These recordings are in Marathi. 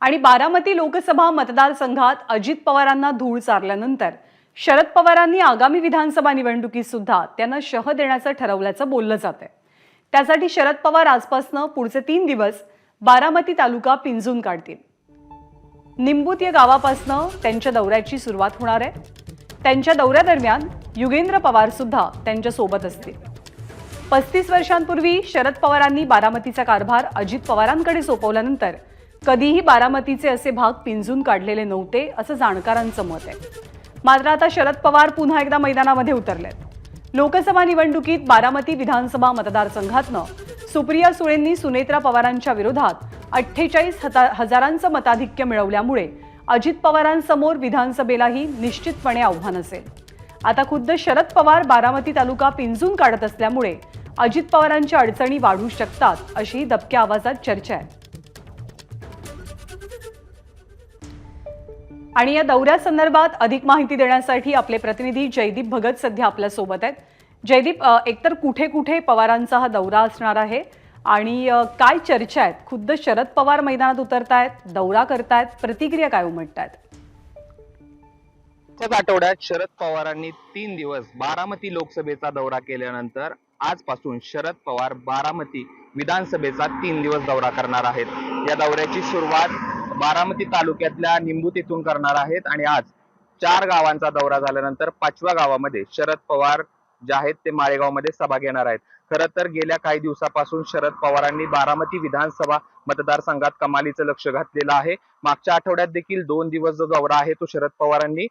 आणि बारामती लोकसभा मतदारसंघात अजित पवारांना धूळ चारल्यानंतर शरद पवारांनी आगामी विधानसभा निवडणुकीत सुद्धा त्यांना शह देण्याचं ठरवल्याचं बोललं जात आहे. त्यासाठी शरद पवार आजपासनं पुढचे तीन दिवस बारामती तालुका पिंजून काढतील. निंबूत या गावापासनं त्यांच्या दौऱ्याची सुरुवात होणार आहे. त्यांच्या दौऱ्यादरम्यान युगेंद्र पवार सुद्धा त्यांच्यासोबत असतील. पस्तीस वर्षांपूर्वी शरद पवारांनी बारामतीचा कारभार अजित पवारांकडे सोपवल्यानंतर कधीही बारामतीचे असे भाग पिंजून काढलेले नव्हते असं जाणकारांचं मत आहे. मात्र आता शरद पवार पुन्हा एकदा मैदानामध्ये उतरलेत. लोकसभा निवडणुकीत बारामती विधानसभा मतदारसंघातनं सुप्रिया सुळेंनी सुनेत्रा पवारांच्या विरोधात अठ्ठेचाळीस हजारांचं मताधिक्य मिळवल्यामुळे अजित पवारांसमोर विधानसभेलाही निश्चितपणे आव्हान असेल. आता खुद्द शरद पवार बारामती तालुका पिंजून काढत असल्यामुळे अजित पवारांच्या अडचणी वाढू शकतात अशी दबक्या आवाजात चर्चा आहे. आणि या दौऱ्यासंदर्भात अधिक माहिती देण्यासाठी आपले प्रतिनिधी जयदीप भगत सध्या आपल्यासोबत आहेत. जयदीप एकतर कुठे कुठे पवारांचा हा दौरा असणार आहे? आणि काय चर्चा आहेत? खुद्द शरद पवार मैदानात उतरतायत दौरा करतायत प्रतिक्रिया काय उमटतायत? त्याच आठवड्यात शरद पवारांनी तीन दिवस बारामती लोकसभेचा दौरा केल्यानंतर आजपासून शरद पवार बारामती विधानसभेचा तीन दिवस दौरा करणार आहेत. या दौऱ्याची सुरुवात बारामती तालुक्यातल्या निंबूत येथून करणार आहेत आणि आज चार गावांचा दौरा झाल्यानंतर पाचव्या गावामध्ये शरद पवार जे आहेत ते माळेगावमध्ये सभा घेणार आहेत. खरं तर गेल्या काही दिवसापासून शरद पवारांनी बारामती विधानसभा मतदारसंघात कमालीचं लक्ष घातलेलं आहे. मागच्या आठवड्यात देखील दोन दिवस जो दौरा आहे तो शरद पवारांनी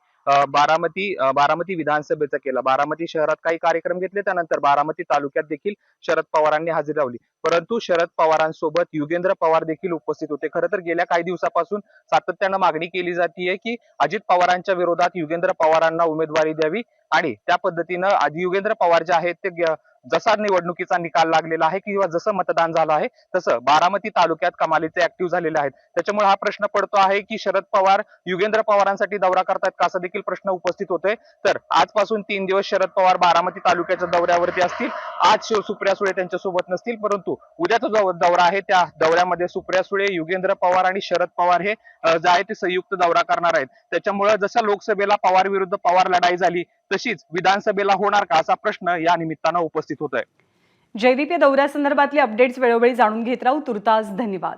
बारामती बारामती विधानसभेचा केला. बारामती शहरात काही कार्यक्रम घेतले त्यानंतर बारामती तालुक्यात देखील शरद पवारांनी हजेरी लावली. परंतु शरद पवारांसोबत युगेंद्र पवार देखील उपस्थित होते. खरं तर गेल्या काही दिवसापासून सातत्यानं मागणी केली जातीये की अजित पवारांच्या विरोधात युगेंद्र पवारांना उमेदवारी द्यावी आणि त्या पद्धतीनं युगेंद्र पवार जे आहेत ते जसा निवडणुकीचा निकाल लागलेला आहे किंवा जसं मतदान झालं आहे तसं बारामती तालुक्यात कमालीचे ऍक्टिव्ह झालेले आहेत. त्याच्यामुळे हा प्रश्न पडतो आहे की शरद पवार युगेंद्र पवारांसाठी दौरा करतायत का असा देखील प्रश्न उपस्थित होतोय. तर आजपासून तीन दिवस शरद पवार बारामती तालुक्याच्या दौऱ्यावरती असतील. आज सुप्रिया सुळे त्यांच्यासोबत नसतील परंतु उद्याचा जो दौरा आहे. त्या दौऱ्यामध्ये सुप्रिया सुळे युगेंद्र पवार आणि शरद पवार हे जे आहे ते संयुक्त दौरा करणार आहेत. त्याच्यामुळे जशा लोकसभेला पवार विरुद्ध पवार लढाई झाली तशीच विधानसभेला होणार का असा प्रश्न या निमित्तानं उपस्थित होत आहे जयदीप या दौऱ्यासंदर्भातले अपडेट्स वेळोवेळी जाणून घेत राहू. तुर्तास धन्यवाद.